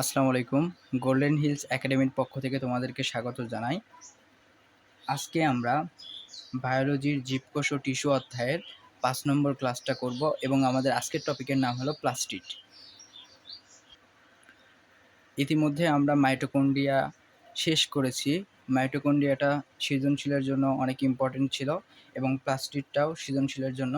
আসসালামু আলাইকুম। Golden hills একাডেমির পক্ষ থেকে তোমাদেরকে স্বাগত জানাই। আজকে আমরা বায়োলজির জীবকোষ ও টিস্যু অধ্যায়ের পাঁচ নম্বর ক্লাসটা করব এবং আমাদের আজকের টপিকের নাম হলো প্লাস্টিড ইতিমধ্যে আমরা মাইটোকন্ড্রিয়া শেষ করেছি। মাইটোকন্ড্রিয়াটা সৃজনশীলের জন্য অনেক ইম্পর্টেন্ট ছিল এবং প্লাস্টিডটাও সৃজনশীলের জন্য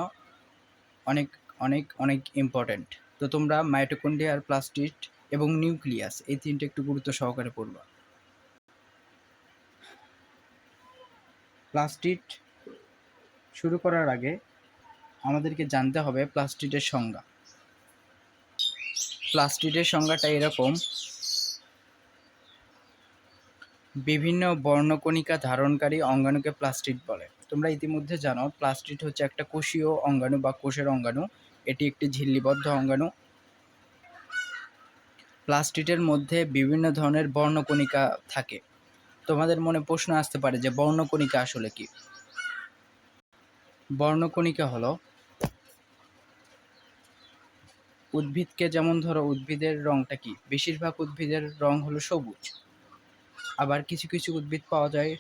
অনেক অনেক অনেক ইম্পর্টেন্ট তো তোমরা মাইটোকন্ড্রিয়া আর প্লাস্টিড এবং নিউক্লিয়াস, এই তিনটে একটু গুরুত্ব সহকারে পড়বা। প্লাস্টিড শুরু করার আগে আমাদেরকে জানতে হবে প্লাস্টিডের সংজ্ঞা। প্লাস্টিডের সংজ্ঞাটা এরকম। বিভিন্ন বর্ণকণিকা ধারণকারী অঙ্গাণুকে প্লাস্টিড বলে। তোমরা ইতিমধ্যে জানো, প্লাস্টিড হচ্ছে একটা কোষীয় অঙ্গাণু বা কোষের অঙ্গাণু। এটি একটি ঝিল্লিবদ্ধ অঙ্গাণু। প্লাস্টিডের মধ্যে বিভিন্ন ধরনের বর্ণকণিকা থাকে। তোমাদের মনে প্রশ্ন আসতে পারে যে বর্ণকণিকা আসলে কি? বর্ণকণিকা হলো উদ্ভিদকে যেমন ধরো উদ্ভিদের রংটা কি, বেশিরভাগ উদ্ভিদের রং হলো সবুজ। আবার কিছু কিছু উদ্ভিদ পাওয়া যায়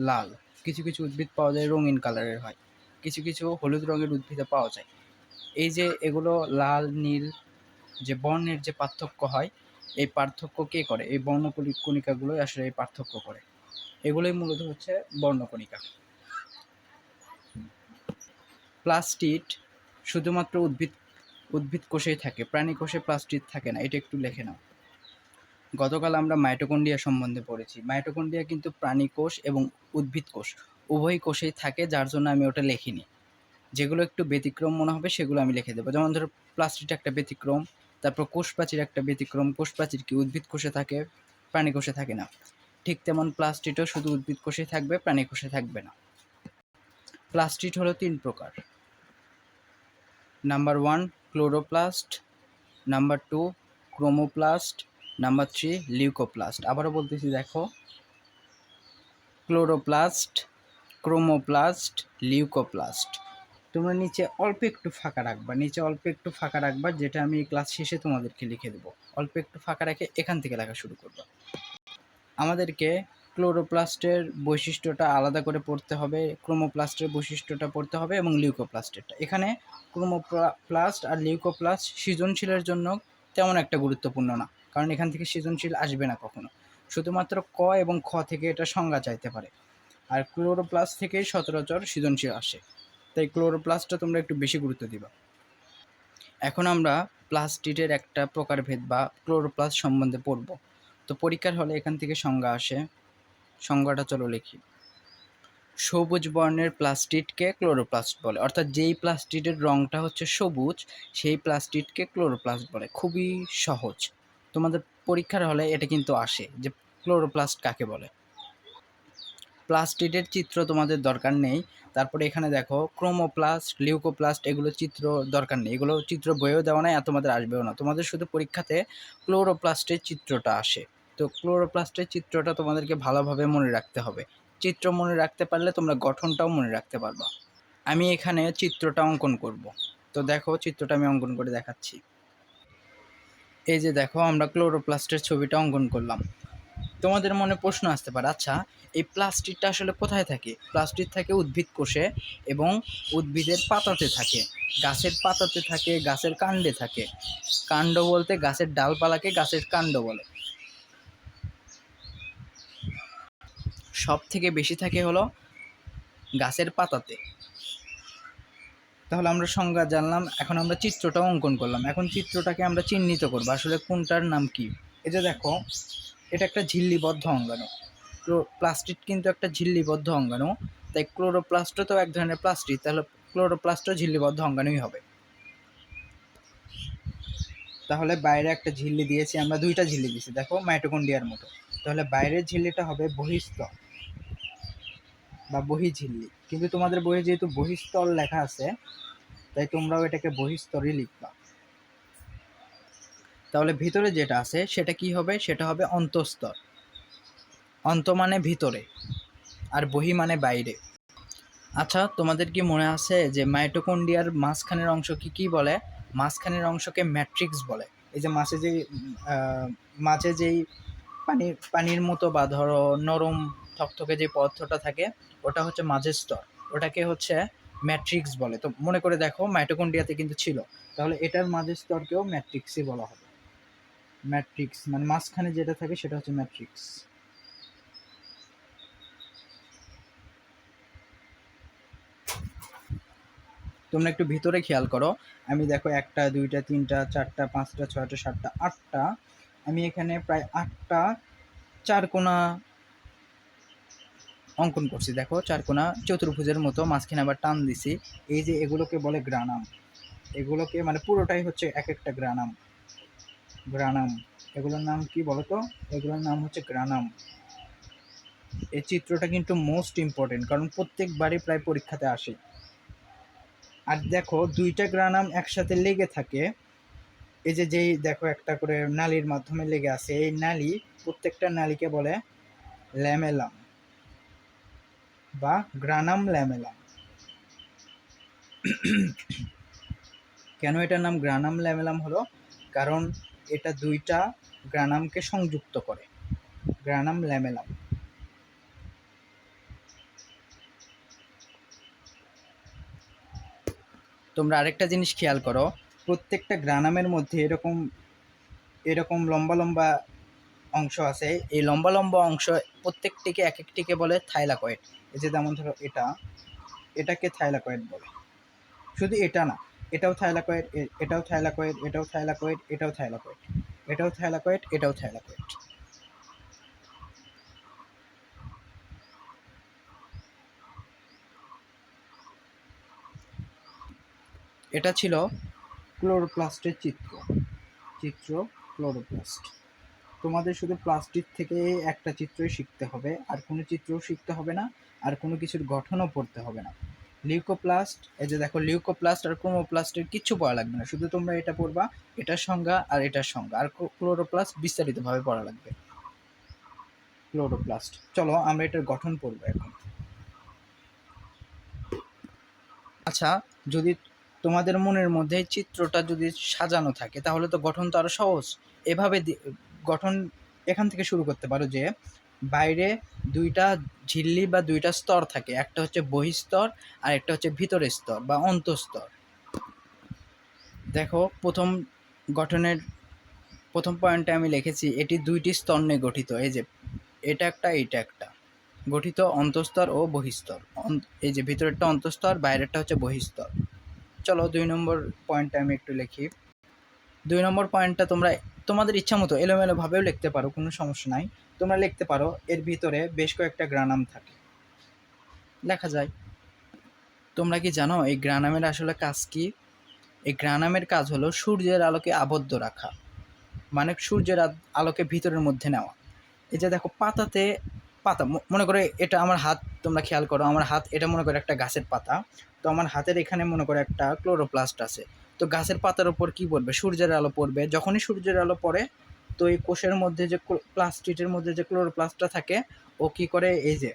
লাল, কিছু কিছু উদ্ভিদ পাওয়া যায় রঙিন কালারের হয়, কিছু কিছু হলুদ রঙের উদ্ভিদে পাওয়া যায়। এই যে এগুলো লাল, নীল যে বর্ণের যে পার্থক্য হয় এই পার্থক্য কে করে? এই বর্ণকণি কণিকাগুলোই আসলে এই পার্থক্য করে। এগুলোই মূলত হচ্ছে বর্ণকণিকা। প্লাস্টিড শুধুমাত্র উদ্ভিদ উদ্ভিদ কোষেই থাকে, প্রাণী কোষে প্লাস্টিড থাকে না, এটা একটু লেখে নাও। গতকাল আমরা মাইটোকন্ডিয়া সম্বন্ধে পড়েছি। মাইটোকন্ডিয়া কিন্তু প্রাণী কোষ এবং উদ্ভিদ কোষ উভয় কোষেই থাকে, যার জন্য আমি ওটা লিখিনি। যেগুলো একটু ব্যতিক্রম মনে হবে, সেগুলো আমি লিখে দেবো। যেমন ধরো প্লাস্টিড একটা ব্যতিক্রম। তারপর কোষ প্রাচীর একটা ব্যতিক্রম কোষ প্রাচীর কি উদ্ভিদ কোষে থাকে, প্রাণী কোষে থাকে না। ঠিক তেমন প্লাস্টিডও শুধু উদ্ভিদ কোষে থাকবে, প্রাণী কোষে থাকবে না। প্লাস্টিড হলো তিন প্রকার। Number one, chloroplast. Number two, chromoplast. Number three, leucoplast. আবারও বলতেছি, দেখো। Chloroplast, chromoplast, leucoplast. তোমরা নিচে অল্প একটু ফাঁকা রাখবা। নিচে অল্প একটু ফাঁকা রাখবা, যেটা আমি ক্লাস শেষে তোমাদেরকে লিখে দেবো। অল্প একটু ফাঁকা রেখে এখান থেকে লেখা শুরু করবা। আমাদেরকে ক্লোরোপ্লাস্টের বৈশিষ্ট্যটা আলাদা করে পড়তে হবে ক্রোমোপ্লাস্টের বৈশিষ্ট্যটা পড়তে হবে এবং লিউকোপ্লাস্টেরটা এখানে ক্রোমোপ্লাস্ট আর লিউকোপ্লাস্ট সৃজনশীলের জন্য তেমন একটা গুরুত্বপূর্ণ না, কারণ এখান থেকে সৃজনশীল আসবে না কখনো। শুধুমাত্র ক এবং খ থেকে এটা সংজ্ঞা চাইতে পারে। আর ক্লোরোপ্লাস্ট থেকেই সচরাচর সৃজনশীল আসে। তাই ক্লোরোপ্লাস্টটা তোমরা একটু বেশি গুরুত্ব দিবা। এখন আমরা প্লাস্টিডের একটা প্রকারভেদ বা ক্লোরোপ্লাস্ট সম্বন্ধে পড়ব। তো পরীক্ষার হলে এখান থেকে সংজ্ঞা আসে। সংজ্ঞাটা চলো লিখি। সবুজ বর্ণের প্লাস্টিডকে ক্লোরোপ্লাস্ট বলে। অর্থাৎ যেই প্লাস্টিডের রঙটা হচ্ছে সবুজ, সেই প্লাস্টিডকে ক্লোরোপ্লাস্ট বলে। খুবই সহজ। তোমাদের পরীক্ষার হলে এটা কিন্তু আসে যে ক্লোরোপ্লাস্ট কাকে বলে। প্লাস্টিডের চিত্র তোমাদের দরকার নেই। তারপরে এখানে দেখো, ক্রোমোপ্লাস্ট, লিউকোপ্লাস্ট এগুলো চিত্র দরকার নেই। এগুলো চিত্র বইয়েও দেওয়া নাই আর তোমাদের আসবেও না। তোমাদের শুধু পরীক্ষাতে ক্লোরোপ্লাস্টের চিত্রটা আসে। তো ক্লোরোপ্লাস্টের চিত্রটা তোমাদেরকে ভালোভাবে মনে রাখতে হবে। চিত্র মনে রাখতে পারলে তোমরা গঠনটাও মনে রাখতে পারবা। আমি এখানে চিত্রটা অঙ্কন করব। তো দেখো, চিত্রটা আমি অঙ্কন করে দেখাচ্ছি। এই যে দেখো, আমরা ক্লোরোপ্লাস্টের ছবিটা অঙ্কন করলাম। তোমাদের মনে প্রশ্ন আসতে পারে আচ্ছা এই প্লাস্টিকটা আসলে কোথায় থাকে? প্লাস্টিক থাকে উদ্ভিদ কোষে এবং উদ্ভিদের পাতাতে থাকে। গাছের পাতাতে থাকে, গাছের কাণ্ডে থাকে। কাণ্ড বলতে গাছের ডালপালাকে গাছের কাণ্ড বলে। সব থেকে বেশি থাকে হলো গাছের পাতাতে। তাহলে আমরা সংজ্ঞা জানলাম, এখন আমরা চিত্রটা অঙ্কন করলাম। এখন চিত্রটাকে আমরা চিহ্নিত করব। আসলে কোনটার নাম কি? যে দেখো এটা একটা ঝিল্লিবদ্ধ অঙ্গাণু। প্লাস্টিক কিন্তু একটা ঝিল্লিবদ্ধ অঙ্গাণু। তাই ক্লোরোপ্লাস্টও তো এক ধরনের প্লাস্টিক তাহলে ক্লোরোপ্লাস্টও ঝিল্লিবদ্ধ অঙ্গাণুই হবে। তাহলে বাইরে একটা ঝিল্লি দিয়েছি, আমরা দুইটা ঝিল্লি দিয়েছি। দেখো মাইটোকন্ডিয়ার মতো। তাহলে বাইরের ঝিল্লিটা হবে বহিস্তর বা বহিঝিল্লি। কিন্তু তোমাদের বইয়ে যেহেতু বহিস্তর লেখা আছে, তাই তোমরাও এটাকে বহিস্তরই লিখবা। তাহলে ভিতরে যেটা আছে, সেটা কি হবে? সেটা হবে অন্তস্তর। অন্ত মানে ভিতরে আর বহি মানে বাইরে। আচ্ছা তোমাদের কি মনে আছে যে মাইটোকন্ডিয়ার মাঝখানের অংশ কি কি বলে? মাঝখানের অংশকে ম্যাট্রিক্স বলে। এই যে মাছে যেই মাঝে যেই পানি, পানির মতো বা ধরো নরম থকথকে যে পদার্থটা থাকে, ওটা হচ্ছে মাঝের স্তর। ওটাকে হচ্ছে ম্যাট্রিক্স বলে। তো মনে করে দেখো, মাইটোকন্ড্রিয়াতে কিন্তু ছিল। তাহলে এটার মাঝের স্তরকেও ম্যাট্রিক্সই বলা হবে। ম্যাট্রিক্স মানে মাঝখানে যেটা থাকে সেটা হচ্ছে ম্যাট্রিক্স। তোমরা একটু ভিতরে খেয়াল করো। আমি দেখো একটা, দুইটা, তিনটা, চারটা, পাঁচটা, ছয়টা, সাতটা, আটটা। আমি এখানে প্রায় আটটা, চার কোনা অঙ্কন করছি। দেখো, চার কোনা চতুর্ভুজের মতো, মাঝখানে আবার টান দিছি। এই যে এগুলোকে বলে গ্রানাম। এগুলোকে মানে পুরোটাই হচ্ছে এক একটা গ্রানাম। গ্রানাম। এগুলোর নাম কি বলতো? এগুলোর নাম হচ্ছে গ্রানাম। এই চিত্রটা কিন্তু মোস্ট ইম্পর্টেন্ট কারণ প্রত্যেকবারই প্রায় পরীক্ষাতে আসে। আর দেখো, দুইটা গ্রানাম একসাথে লেগে থাকে। এই যে যেই দেখো একটা করে নালীর মাধ্যমে লেগে আছে, এই নালি প্রত্যেকটা নালীকে বলে ল্যামেলাম বা গ্রানাম ল্যামেলাম। কেন এটার নাম গ্রানাম ল্যামেলাম হলো? কারণ এটা দুইটা গ্রানামকে সংযুক্ত করে। Granum lamellum. তোমরা আরেকটা জিনিস খেয়াল করো, প্রত্যেকটা গ্রানামের মধ্যে এরকম এরকম লম্বা লম্বা অংশ আছে। এই লম্বা লম্বা অংশ প্রত্যেকটিকে এক একটিকে বলে থাইলাকয়েড। এই যে যেমন ধরো এটা, এটাকে থাইলাকয়েড বলে। শুধু এটা না এটাও থাইলাকয়েড এটাও থাইলাকয়েড এটাও থাইলাকয়েড এটাও থাইলাকয়েড এটাও থাইলাকয়েড এটাও থাইলাকয়েড। এটা ছিল ক্লোরোপ্লাস্টের চিত্র চিত্র ক্লোরোপ্লাস্ট। তোমাদের শুধু প্লাস্টিক থেকে একটা চিত্রই শিখতে হবে, আর কোনো চিত্রও শিখতে হবে না, আর কোনো কিছুর গঠনও পড়তে হবে না। লিউকোপ্লাস্ট এই যে দেখো লিউকোপ্লাস্ট আর ক্রোমোপ্লাস্টের কিচ্ছু পড়া লাগবে না। শুধু তোমরা এটা পড়বা, এটার সংজ্ঞা আর এটার সংজ্ঞা। আর ক্লোরোপ্লাস্ট বিস্তারিতভাবে পড়া লাগবে। ক্লোরোপ্লাস্ট চলো আমরা এটার গঠন পড়ব এখন। আচ্ছা যদি তোমাদের মনের মধ্যে চিত্রটা যদি সাজানো থাকে, তাহলে তো গঠন তো আরও সহজ। এভাবে গঠন এখান থেকে শুরু করতে পারো যে বাইরে দুইটা ঝিল্লি বা দুইটা স্তর থাকে। একটা হচ্ছে বহিস্তর আর একটা হচ্ছে ভিতরের স্তর বা অন্তঃস্তর। দেখো, প্রথম গঠনের, প্রথম পয়েন্টে আমি লিখেছি, এটি দুইটি স্তর নিয়ে গঠিত। এই যে, এটা একটা এটা একটা। গঠিত অন্তঃস্তর ও বহিস্তর। এই যে ভিতরেরটা অন্তঃস্তর, বাইরেরটা হচ্ছে বহিস্তর। চলো দুই নম্বর পয়েন্টটা আমি একটু লিখি। দুই নম্বর পয়েন্টটা তোমরা, তোমাদের ইচ্ছা মতো এলোমেলোভাবেও লিখতে পারো, কোনো সমস্যা নাই। তোমরা লিখতে পারো, এর ভিতরে বেশ কয়েকটা গ্রানাম থাকে। লেখা যায়, তোমরা কি জানো এই গ্রানামের আসলে কাজ কি? এই গ্রানামের কাজ হলো সূর্যের আলোকে আবদ্ধ রাখা মানে সূর্যের আলোকে ভিতরের মধ্যে নেওয়া। এই যে দেখো, পাতাতে পাতা মনে করে এটা আমার হাত, তোমরা খেয়াল করো, আমার হাত, এটা মনে করে একটা গাছের পাতা। তো আমার হাতের এখানে মনে করে একটা ক্লোরোপ্লাস্ট আছে। তো গাছের পাতার উপর কি পড়বে? সূর্যের আলো পড়বে। যখনই সূর্যের আলো পড়ে তো এই কোষের মধ্যে যে প্লাস্টিকের মধ্যে যে ক্লোরোপ্লাস্টটা থাকে, ও কি করে? এই যে,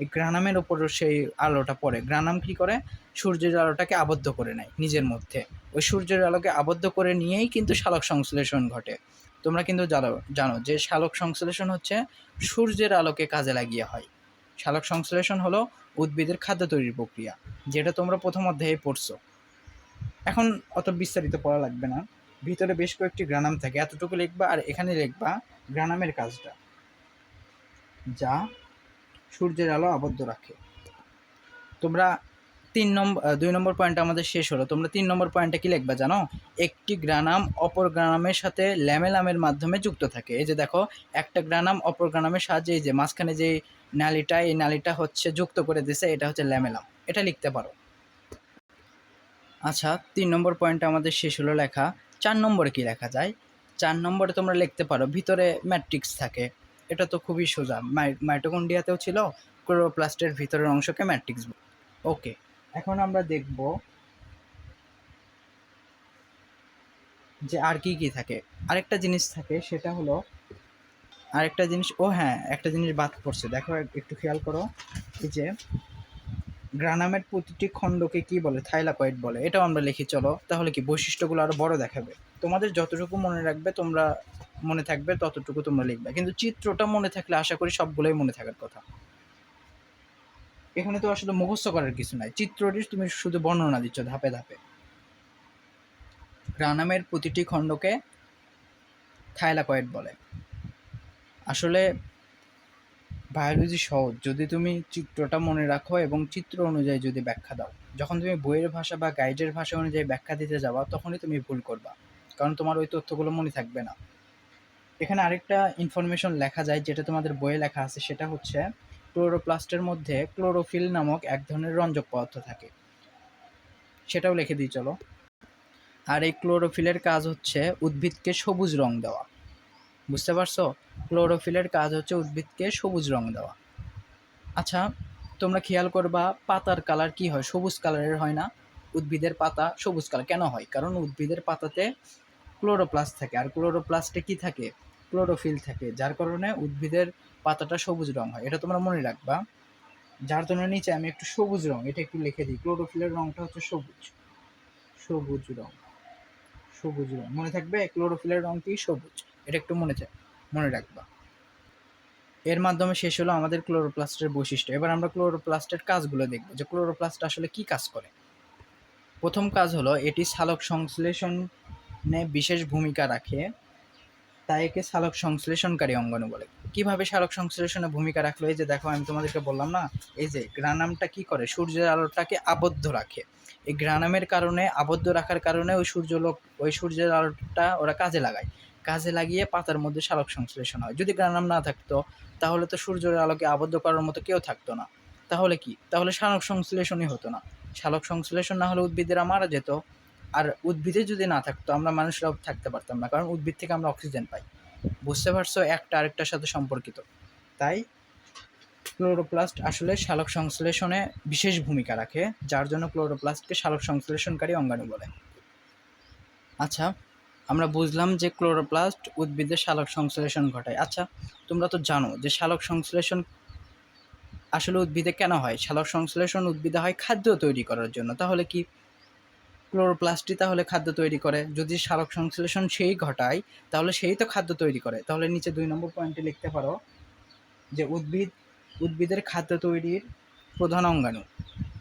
এই গ্রানামের উপর সেই আলোটা পড়ে। গ্রানাম কি করে? সূর্যের আলোটাকে আবদ্ধ করে নেয় নিজের মধ্যে। ওই সূর্যের আলোকে আবদ্ধ করে নিয়েই কিন্তু শালক সংশ্লেষণ ঘটে। তোমরা কিন্তু জানো জানো যে শালক সংশ্লেষণ হচ্ছে সূর্যের আলোকে কাজে লাগিয়ে হয়। শালক সংশ্লেষণ হলো উদ্ভিদের খাদ্য তৈরির প্রক্রিয়া, যেটা তোমরা প্রথম অধ্যায়ে পড়ছো। এখন অত বিস্তারিত পড়া লাগবে না। ভিতরে বেশ কয়েকটি গ্রানাম থাকে। এতটুকু লিখবা আর এখানে লিখবা গ্রানামের কাজটা। যা সূর্যের আলো আবদ্ধ রাখে। তোমরা তিন নম্বর দুই নম্বর পয়েন্ট আমাদের শেষ হলো। তোমরা তিন নম্বর পয়েন্টটা কি লিখবা জানো? একটি গ্রানাম অপর গ্রানামের সাথে ল্যামেলামের মাধ্যমে যুক্ত থাকে। এই যে দেখো, একটা গ্রানাম অপর গ্রানামের সাহায্যে এই যে মাঝখানে যে নালিটা, এই নালিটা হচ্ছে যুক্ত করে দিছে, এটা হচ্ছে ল্যামেলাম। এটা লিখতে পারো। আচ্ছা তিন নম্বর পয়েন্টটা আমাদের শেষ হলো লেখা চার নম্বরে কি লেখা যায়? চার নম্বরে তোমরা লিখতে পারো, ভিতরে ম্যাট্রিক্স থাকে। এটা তো খুবই সোজা। মাইটোকন্ডিয়াতেও ছিল ক্লোরোপ্লাস্টের ভিতরের অংশকে ম্যাট্রিক্স ওকে এখন আমরা দেখব যে আর কি কি থাকে। আরেকটা জিনিস থাকে, সেটা হলো আরেকটা জিনিস, ও হ্যাঁ একটা জিনিস বাদ পড়ছে। দেখো, একটু খেয়াল করো। এই যে গ্রানামের প্রতিটি খণ্ডকে কি বলে? থাইলাকয়েড বলে। এটাও আমরা লিখি, চলো। তাহলে কি বৈশিষ্ট্যগুলো আরও বড় দেখাবে? তোমাদের যতটুকু মনে রাখবে, তোমরা মনে থাকবে, ততটুকু তোমরা লিখবে। কিন্তু চিত্রটা মনে থাকলে আশা করি সবগুলোই মনে থাকার কথা। এখানে তো আসলে মুখস্থ করার কিছু নাই। চিত্রটি তুমি শুধু বর্ণনা দিচ্ছ, ধাপে ধাপে। গ্রানামের প্রতিটি খণ্ডকে থাইলাকয়েড বলে। আসলে বায়োলজি সহজ। যদি তুমি চিত্রটা মনে রাখো এবং চিত্র অনুযায়ী যদি ব্যাখ্যা দাও। যখন তুমি বইয়ের ভাষা বা গাইডের ভাষা অনুযায়ী ব্যাখ্যা দিতে যাবা, তখনই তুমি ভুল করবা। কারণ তোমার ওই তথ্যগুলো মনে থাকবে না। এখানে আরেকটা ইনফরমেশন লেখা যায়, যেটা তোমাদের বইয়ে লেখা আছে, সেটা হচ্ছে ক্লোরোপ্লাস্টের মধ্যে ক্লোরোফিল নামক এক ধরনের রঞ্জক পদার্থ থাকে। সেটাও লিখে দিই, চলো। আর এই ক্লোরোফিলের কাজ হচ্ছে উদ্ভিদকে সবুজ রং দেওয়া। বুঝতে পারছ? ক্লোরোফিলের কাজ হচ্ছে উদ্ভিদকে সবুজ রং দেওয়া। আচ্ছা তোমরা খেয়াল করবা, পাতার কালার কি হয়? সবুজ কালারের হয় না। উদ্ভিদের পাতা সবুজ কালার। কেন হয়? কারণ উদ্ভিদের পাতাতে ক্লোরোপ্লাস্ট থাকে। আর ক্লোরোপ্লাস্টে কি থাকে? ক্লোরোফিল থাকে। যার কারণে উদ্ভিদের পাতাটা সবুজ রং হয়। এটা তোমরা মনে রাখবা। যার জন্য নিচে আমি একটু সবুজ রং, এটা একটু লিখে দিই। ক্লোরোফিলের রংটা হচ্ছে সবুজ। সবুজ রং। সবুজ রং। মনে থাকবে? ক্লোরোফিলের রংটি সবুজ। এটা একটু মনে মনে রাখবা। এর মাধ্যমে শেষ হলো আমাদের ক্লোরোপ্লাস্টের বৈশিষ্ট্য। এবার আমরা ক্লোরোপ্লাস্টের কাজগুলো দেখব যে ক্লোরোপ্লাস্ট আসলে কি কাজ করে। প্রথম কাজ হলো এটি সালক সংশ্লেষণে বিশেষ ভূমিকা রাখে, তাই একে সালোক সংশ্লেষণকারী অঙ্গাণু বলে। কীভাবে সালোক সংশ্লেষণে ভূমিকা রাখল? এই যে দেখো, আমি তোমাদেরকে বললাম না? এই যে গ্রানামটা কি করে? সূর্যের আলোটাকে আবদ্ধ রাখে। এই গ্রানামের কারণে, আবদ্ধ রাখার কারণে ওই সূর্যলোক ওই সূর্যের আলোটা ওরা কাজে লাগায়। কাজে লাগিয়ে পাতার মধ্যে সালোক সংশ্লেষণ হয়। যদি গ্রানাম না থাকতো, তাহলে তো সূর্যের আলোকে আবদ্ধ করার মতো কেউ থাকতো না। তাহলে কি? তাহলে সালোক সংশ্লেষণই হতো না। সালোক সংশ্লেষণ না হলে উদ্ভিদেরা মারা যেত। আর উদ্ভিদে যদি না থাকতো, আমরা মানুষরাও থাকতে পারতাম না, কারণ উদ্ভিদ থেকে আমরা অক্সিজেন পাই। বুঝতে পারছ? একটা আরেকটার সাথে সম্পর্কিত। তাই ক্লোরোপ্লাস্ট আসলে সালোক সংশ্লেষণে বিশেষ ভূমিকা রাখে, যার জন্য ক্লোরোপ্লাস্টকে সালোক সংশ্লেষণকারী অঙ্গাণু বলে। আচ্ছা আমরা বুঝলাম যে ক্লোরোপ্লাস্ট উদ্ভিদের সালোক সংশ্লেষণ ঘটায়। আচ্ছা তোমরা তো জানো যে সালোক সংশ্লেষণ আসলে উদ্ভিদে কেন হয়? সালোক সংশ্লেষণ উদ্ভিদে হয় খাদ্য তৈরি করার জন্য। তাহলে কি ক্লোরোপ্লাস্টই তাহলে খাদ্য তৈরি করে? যদি শালক সংশ্লেষণ সেই ঘটায়, তাহলে সেই তো খাদ্য তৈরি করে। তাহলে নিচে দুই নম্বর পয়েন্টে লিখতে পারো যে উদ্ভিদ, উদ্ভিদের খাদ্য তৈরির প্রধান অঙ্গাণু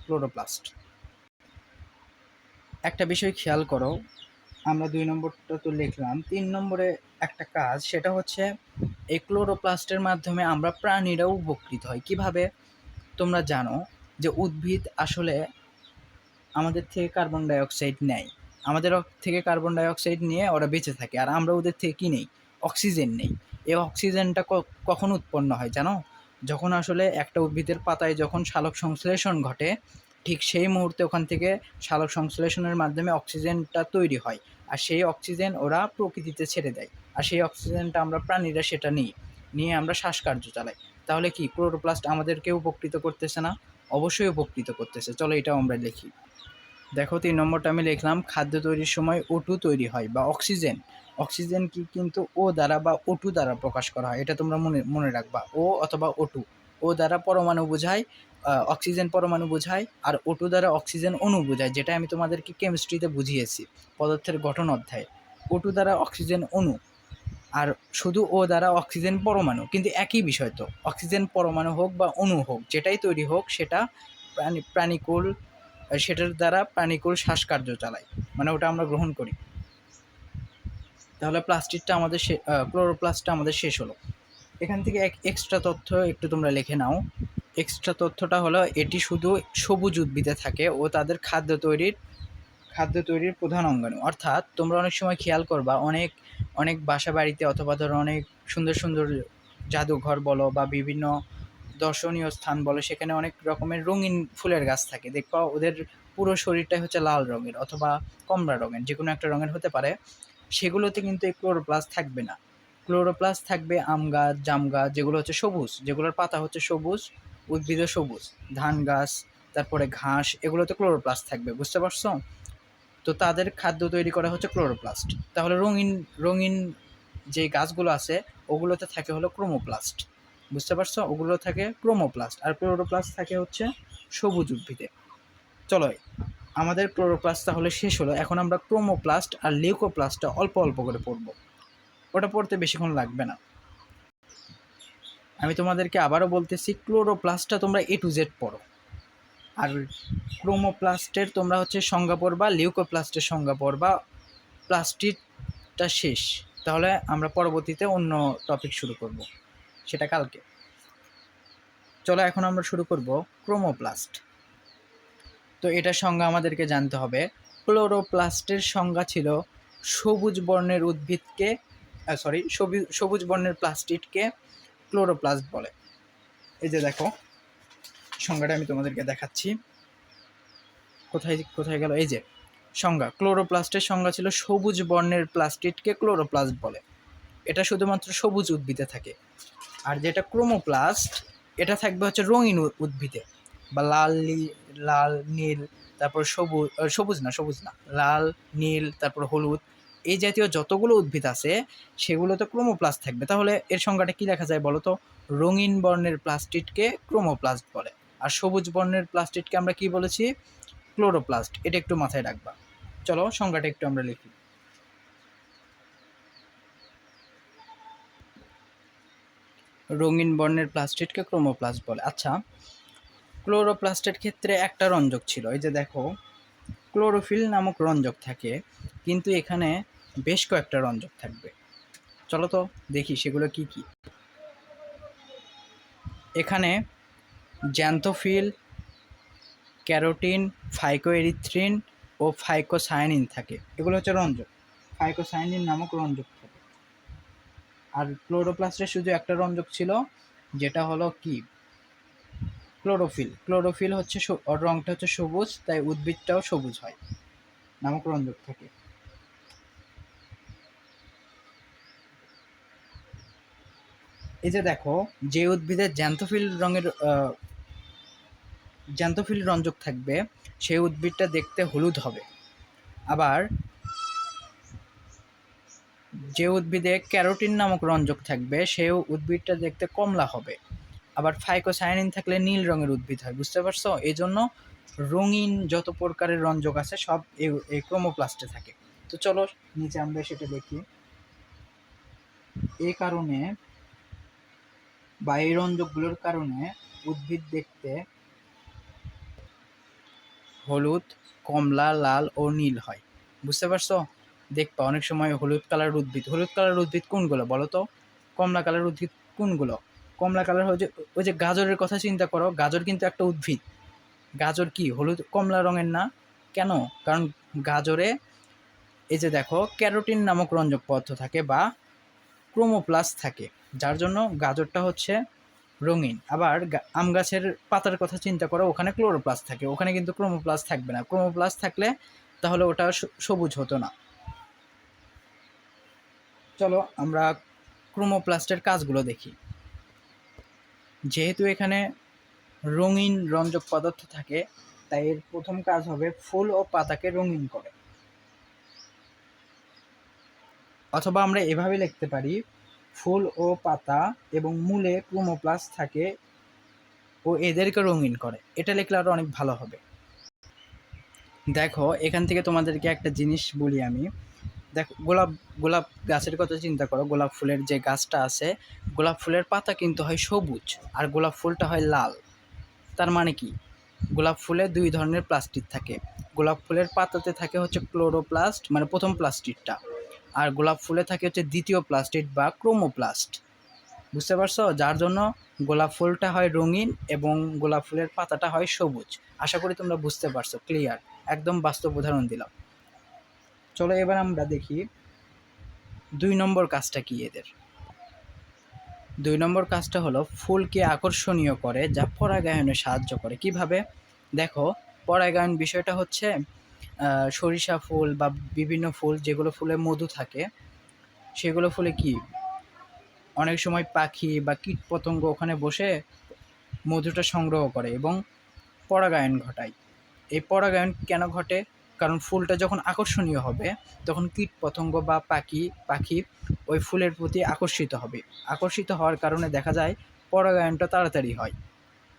ক্লোরোপ্লাস্ট। একটা বিষয় খেয়াল করো আমরা দুই নম্বরটা তো লিখলাম। তিন নম্বরে একটা কাজ, সেটা হচ্ছে এই ক্লোরোপ্লাস্টের মাধ্যমে আমরা প্রাণীরা উপকৃত হয়। কীভাবে? তোমরা জানো যে উদ্ভিদ আসলে আমাদের থেকে কার্বন ডাইঅক্সাইড নেয়। আমাদের থেকে কার্বন ডাইঅক্সাইড নিয়ে ওরা বেঁচে থাকে, আর আমরা ওদের থেকে কী নেই? অক্সিজেন নেই। এই অক্সিজেনটা কখন উৎপন্ন হয় জানো? যখন আসলে একটা উদ্ভিদের পাতায় যখন সালোক সংশ্লেষণ ঘটে, ঠিক সেই মুহূর্তে ওখান থেকে সালোক সংশ্লেষণের মাধ্যমে অক্সিজেনটা তৈরি হয়। আর সেই অক্সিজেন ওরা প্রকৃতিতে ছেড়ে দেয়। আর সেই অক্সিজেনটা আমরা প্রাণীরা সেটা নিই, নিয়ে আমরা শ্বাসকার্য চালাই। তাহলে কি ক্লোরোপ্লাস্ট আমাদেরকে উপকৃত করতেছে না? অবশ্যই উপকৃত করতেছে। চলো এটাও আমরা লিখি। দেখো তিন নম্বরটা আমি লিখলাম, খাদ্য তৈরির সময় ওটু তৈরি হয় বা অক্সিজেন। অক্সিজেন কি কিন্তু ও দ্বারা বা ওটু দ্বারা প্রকাশ করা হয়, এটা তোমরা মনে মনে রাখবা। ও অথবা ওটু ও দ্বারা পরমাণু বোঝায় অক্সিজেন পরমাণু বোঝায় আর ওটু দ্বারা অক্সিজেন অণু বোঝায়, যেটা আমি তোমাদেরকে কেমিস্ট্রিতে বুঝিয়েছি, পদার্থের গঠন অধ্যায়। ওটু দ্বারা অক্সিজেন অণু আর শুধু ও দ্বারা অক্সিজেন পরমাণু, কিন্তু একই বিষয় তো অক্সিজেন পরমাণু হোক বা অণু হোক, যেটাই তৈরি হোক, সেটা প্রাণী, প্রাণীকুল সেটার দ্বারা প্রাণীকুল শ্বাসকার্য চালায় মানে ওটা আমরা গ্রহণ করি। তাহলে প্লাস্টিকটা আমাদের ক্লোরোপ্লাস্টটা আমাদের শেষ হলো। এখান থেকে এক এক্সট্রা তথ্য একটু তোমরা লিখে নাও। এক্সট্রা তথ্যটা হলো, এটি শুধু সবুজ উদ্ভিদে থাকে ও তাদের খাদ্য তৈরির খাদ্য তৈরির প্রধান অঙ্গাণু অর্থাৎ তোমরা অনেক সময় খেয়াল করবা, অনেক অনেক বাসা বাড়িতে অথবা ধরো অনেক সুন্দর সুন্দর জাদুঘর বলো বা বিভিন্ন দর্শনীয় স্থান বলো, সেখানে অনেক রকমের রঙিন ফুলের গাছ থাকে। দেখবা ওদের পুরো শরীরটাই হচ্ছে লাল রঙের অথবা কমলা রঙের যে কোনো একটা রঙের হতে পারে। সেগুলোতে কিন্তু এই ক্লোরোপ্লাস থাকবে না। ক্লোরোপ্লাস থাকবে আম গাছ, জাম গাছ, যেগুলো হচ্ছে সবুজ, যেগুলোর পাতা হচ্ছে সবুজ উদ্ভিদ সবুজ, ধান, গাছ, তারপরে ঘাস, এগুলোতে ক্লোরোপ্লাস্ট থাকবে, বুঝতে পারছ? তো তাদের খাদ্য তৈরি করা হচ্ছে ক্লোরোপ্লাস্ট তাহলে রঙিন রঙিন যে গাছগুলো আছে, ওগুলোতে থাকে হলো ক্রোমোপ্লাস্ট বুঝতে পারছ? ওগুলো থাকে ক্রোমোপ্লাস্ট আর ক্লোরোপ্লাস্ট থাকে হচ্ছে সবুজ উদ্ভিদে। চলো, আমাদের ক্লোরোপ্লাস্ট তাহলে শেষ হলো। এখন আমরা ক্রোমোপ্লাস্ট আর লিউকোপ্লাস্টটা অল্প অল্প করে পড়ব। ওটা পড়তে বেশিক্ষণ লাগবে না। আমি তোমাদেরকে আবারও বলতেছি ক্লোরোপ্লাস্টটা তোমরা এ টু জেড পড়ো। আর ক্রোমোপ্লাস্টের তোমরা হচ্ছে সংজ্ঞা পড়বা লিউকোপ্লাস্টের সংজ্ঞা পড়বা প্লাস্টিকটা শেষ। তাহলে আমরা পরবর্তীতে অন্য টপিক শুরু করব, সেটা কালকে। চলো এখন আমরা শুরু করব ক্রোমোপ্লাস্ট তো এটার সংজ্ঞা আমাদেরকে জানতে হবে। ক্লোরোপ্লাস্টের সংজ্ঞা ছিল সবুজ বর্ণের উদ্ভিদকে সরি সবুজ বর্ণের প্লাস্টিককে ক্লোরোপ্লাস্ট বলে। এই যে দেখো, সংজ্ঞাটা আমি তোমাদেরকে দেখাচ্ছি। কোথায় কোথায় গেল? এই যে, সংজ্ঞা ক্লোরোপ্লাস্টের সংজ্ঞা ছিল সবুজ বর্ণের প্লাস্টিককে ক্লোরোপ্লাস্ট বলে। এটা শুধুমাত্র সবুজ উদ্ভিদে থাকে। আর যেটা ক্রোমোপ্লাস্ট, এটা থাকবে হচ্ছে রঙিন উদ্ভিদে। বা লাল লাল, নীল, তারপর সবুজ সবুজ না সবুজ না। লাল, নীল, তারপর হলুদ। এই জাতীয় যতগুলো উদ্ভিদ আছে, সেগুলোতে ক্রোমোপ্লাস্ট থাকবে। তাহলে এর সংজ্ঞাটা কী দেখা যায় বলো তো রঙিন বর্ণের প্লাস্টিককে ক্রোমোপ্লাস্ট বলে। আর সবুজ বর্ণের প্লাস্টিককে আমরা কি বলেছি? ক্লোরোপ্লাস্ট। এটা একটু মাথায় রাখবা। চলো সংজ্ঞাটা একটু আমরা লিখি। রঙিন বর্ণের প্লাস্টিককে ক্রোমোপ্লাস্ট বলে। আচ্ছা ক্লোরোপ্লাস্টের ক্ষেত্রে একটা রঞ্জক ছিল। এই যে দেখো, ক্লোরোফিল নামক রঞ্জক থাকে। কিন্তু এখানে বেশ কয়েকটা রঞ্জক থাকবে। চলো তো দেখি সেগুলো কি কি। এখানে জ্যান্থোফিল, ক্যারোটিন, ফাইকোএরিথ্রিন ও ফাইকোসায়ানিন থাকে। এগুলো হচ্ছে রঞ্জক। ফাইকোসায়ানিন নামক রঞ্জক থাকে। আর ক্লোরোপ্লাস্টের শুধু একটা রঞ্জক ছিল, যেটা হলো কি? ক্লোরোফিল। ক্লোরোফিল হচ্ছে রঙটা হচ্ছে সবুজ, তাই উদ্ভিদটাও সবুজ হয়। নামক রঞ্জক থাকে। এই যে দেখো, যে উদ্ভিদের জ্যান্থোফিল রঙের জ্যান্থোফিল রঞ্জক থাকবে, সেই উদ্ভিদটা দেখতে হলুদ হবে। আবার যে উদ্ভিদে ক্যারোটিন নামক রঞ্জক থাকবে, সেই উদ্ভিদটা দেখতে কমলা হবে। আবার ফাইকোসায়ানিন থাকলে নীল রঙের উদ্ভিদ হয়, বুঝতে পারছ? এই জন্য রঙিন যত প্রকারের রঞ্জক আছে, সব এই ক্রোমোপ্লাস্টে থাকে। তো চলো, নিচে আমরা সেটা দেখি। এই কারণে বা এই রঞ্জকগুলোর কারণে উদ্ভিদ দেখতে হলুদ, কমলা, লাল ও নীল হয়। বুঝতে পারছ? দেখবা অনেক সময় হলুদ কালার উদ্ভিদ। হলুদ কালার উদ্ভিদ কোনগুলো বলো তো? কমলা কালার উদ্ভিদ কোনগুলো? কমলা কালার হচ্ছে ওই যে গাজরের কথা চিন্তা করো, গাজর কিন্তু একটা উদ্ভিদ। গাজর কি? হলুদ, কমলা রঙের না? কেন? কারণ গাজরে এই যে দেখো, ক্যারোটিন নামক রঞ্জক পদার্থ থাকে বা ক্রোমোপ্লাস থাকে। যার জন্য গাজরটা হচ্ছে রঙিন। আবার আম গাছের পাতার কথা চিন্তা করো, ওখানে ক্লোরোপ্লাস থাকে। ওখানে কিন্তু ক্রোমোপ্লাস থাকবে না। ক্রোমোপ্লাস থাকলে তাহলে ওটা সবুজ হতো না। চলো আমরা ক্রোমোপ্লাস্টের কাজগুলো দেখি। যেহেতু এখানে রঙিন রঞ্জক পদার্থ থাকে, তাই এর প্রথম কাজ হবে ফুল ও পাতাকে রঙিন করে। অথবা আমরা এভাবে লিখতে পারি ফুল ও পাতা এবং মূলে ক্রোমোপ্লাস্ট থাকে ও এদেরকে রঙিন করে। এটা লিখলে আরও অনেক ভালো হবে। দেখো, এখান থেকে তোমাদেরকে একটা জিনিস বলি আমি। দেখো, গোলাপ গোলাপ গাছের কথা চিন্তা করো। গোলাপ ফুলের যে গাছটা আছে, গোলাপ ফুলের পাতা কিন্তু হয় সবুজ আর গোলাপ ফুলটা হয় লাল। তার মানে কি? গোলাপ ফুলে দুই ধরনের প্লাস্টিক থাকে। গোলাপ ফুলের পাতাতে থাকে হচ্ছে ক্লোরোপ্লাস্ট মানে প্রথম প্লাস্টিকটা আর গোলাপ ফুলে থাকে হচ্ছে দ্বিতীয় প্লাস্টিক বা ক্রোমোপ্লাস্ট। বুঝতে পারছ? যার জন্য গোলাপ ফুলটা হয় রঙিন এবং গোলাপ ফুলের পাতাটা হয় সবুজ। আশা করি তোমরা বুঝতে পারছ, ক্লিয়ার। একদম বাস্তব উদাহরণ দিলাম। চলো এবার আমরা দেখি দুই নম্বর কাজটা কি এদের? দুই নম্বর কাজটা হলো ফুলকে আকর্ষণীয় করে, যা পরাগায়নে সাহায্য করে। কীভাবে? দেখো, পরাগায়ন বিষয়টা হচ্ছে সরিষা ফুল বা বিভিন্ন ফুল, যেগুলো ফুলে মধু থাকে, সেগুলো ফুলে কি? অনেক সময় পাখি বা কীট পতঙ্গ ওখানে বসে মধুটা সংগ্রহ করে এবং পরাগায়ন ঘটায়। এই পরাগায়ন কেন ঘটে? কারণ ফুলটা যখন আকর্ষণীয় হবে, তখন কীট পতঙ্গ বা পাখি পাখি ওই ফুলের প্রতি আকর্ষিত হবে। আকর্ষিত হওয়ার কারণে দেখা যায় পরাগায়নটা তাড়াতাড়ি হয়।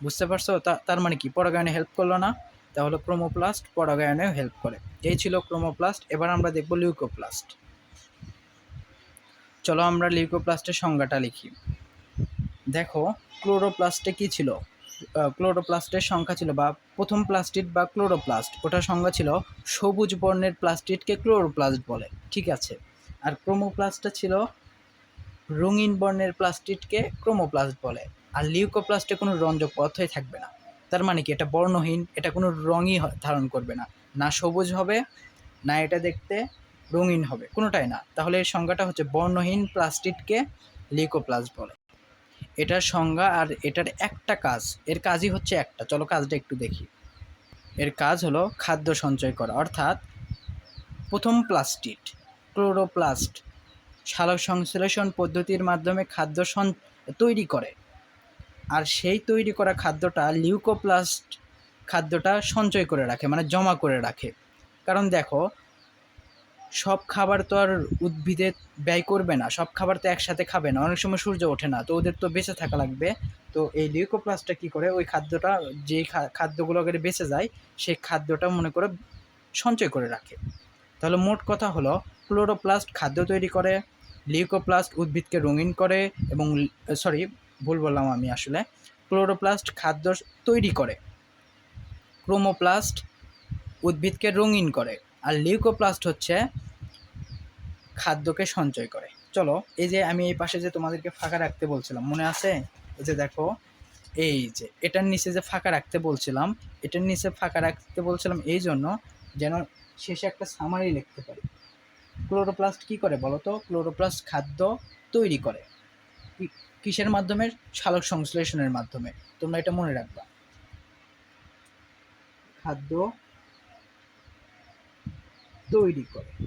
বুঝতে পারছ? তার মানে কি? পরাগায়নে হেল্প করল না? তাহলে ক্রোমোপ্লাস্ট পরাগায়নেও হেল্প করে। এই ছিল ক্রোমোপ্লাস্ট, এবার আমরা দেখব লিউকোপ্লাস্ট চলো আমরা লিউকোপ্লাস্টের সংজ্ঞাটা লিখি। দেখো ক্লোরোপ্লাস্টে কি ছিল? ক্লোরোপ্লাস্টের সংখ্যা ছিল বা প্রথম প্লাস্টিড বা ক্লোরোপ্লাস্ট ওটার সংজ্ঞা ছিল সবুজ বর্ণের প্লাস্টিডকে ক্লোরোপ্লাস্ট বলে, ঠিক আছে? আর ক্রোমোপ্লাস্টটা ছিল রঙিন বর্ণের প্লাস্টিডকে ক্রোমোপ্লাস্ট বলে, আর লিউকোপ্লাস্টে কোনো রঞ্জক পদার্থই থাকবে না। তার মানে কি? এটা বর্ণহীন, এটা কোনো রঙই ধারণ করবে না। না সবুজ হবে, না এটা দেখতে রঙিন হবে, কোনোটাই না। তাহলে এর সংজ্ঞাটা হচ্ছে বর্ণহীন প্লাস্টিডকে লিউকোপ্লাস্ট বলে। এটার সংজ্ঞা আর এটার একটা কাজ, এর কাজই হচ্ছে একটা। চলো কাজটা একটু দেখি। এর কাজ হলো খাদ্য সঞ্চয় করা, অর্থাৎ প্রথম প্লাস্টিড, ক্লোরোপ্লাস্ট সালোক সংশ্লেষণ পদ্ধতির মাধ্যমে খাদ্য সন, তৈরি করে। আর সেই তৈরি করা খাদ্যটা লিউকোপ্লাস্ট খাদ্যটা সঞ্চয় করে রাখে মানে জমা করে রাখে। কারণ দেখো, সব খাবার তো আর উদ্ভিদে ব্যয় করবে না, সব খাবার তো একসাথে খাবে না, অনেক সময় সূর্য ওঠে না, তো ওদের তো বেঁচে থাকা লাগবে। তো এই লিউকোপ্লাস্টটা কী করে, ওই খাদ্যটা, যেই খাদ্যগুলো আগে বেঁচে যায়, সেই খাদ্যটা মনে করে সঞ্চয় করে রাখে। তাহলে মোট কথা হলো ক্লোরোপ্লাস্ট খাদ্য তৈরি করে লিউকোপ্লাস্ট উদ্ভিদকে রঙিন করে এবং সরি ভুল বললাম আমি আসলে। ক্লোরোপ্লাস্ট খাদ্য তৈরি করে। ক্রোমোপ্লাস্ট উদ্ভিদকে রঙিন করে। আর লিউকোপ্লাস্ট হচ্ছে খাদ্যকে সঞ্চয় করে। চলো, এই যে আমি এই পাশে যে তোমাদেরকে ফাঁকা রাখতে বলছিলাম, মনে আছে? এই যে দেখো, এই যে, এটার নিচে যে ফাঁকা রাখতে বলছিলাম, এটার নিচে ফাঁকা রাখতে বলছিলাম এই জন্য যেন শেষে একটা সামারি লিখতে পারি। ক্লোরোপ্লাস্ট কি করে বলো তো? ক্লোরোপ্লাস্ট খাদ্য তৈরি করে। কিসের মাধ্যমে? সালোক সংশ্লেষণের মাধ্যমে। তোমরা এটা মনে রাখবা। খাদ্য তৈরি করে।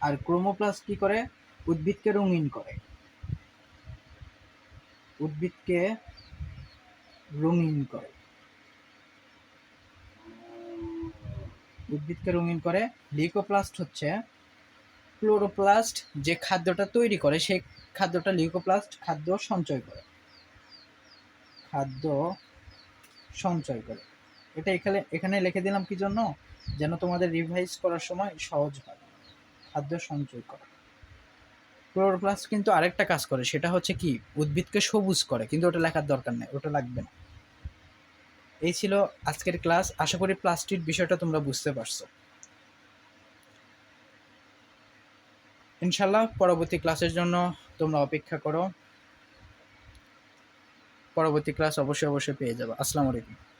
আর ক্রোমোপ্লাস্ট কি করে? উদ্ভিদকে রঙিন করে। উদ্ভিদকে রঙিন করে। উদ্ভিদকে রঙিন করে। লিউকোপ্লাস্ট হচ্ছে ক্লোরোপ্লাস্ট যে খাদ্যটা তৈরি করে সেই খাদ্যটা লিউকোপ্লাস্ট খাদ্য সঞ্চয় করে। খাদ্য সঞ্চয় করে। এটা এখানে এখানে লিখে দিলাম কি জন্য? যেন তোমাদের রিভাইজ করার সময় সহজ হয়। খাদ্য সঞ্চয় করা। ক্লোরোপ্লাস্ট কিন্তু আরেকটা কাজ করে, সেটা হচ্ছে কি? উদ্ভিদকে সবুজ করে, কিন্তু ওটা লেখার দরকার নেই, ওটা লাগবে না। এই ছিল আজকের ক্লাস আশা করি প্লাস্টিক বিষয়টা তোমরা বুঝতে পারছ। ইনশাল্লাহ পরবর্তী ক্লাসের জন্য তোমরা অপেক্ষা করো। পরবর্তী ক্লাস অবশ্যই অবশ্যই পেয়ে যাবে। আসসালামু আলাইকুম।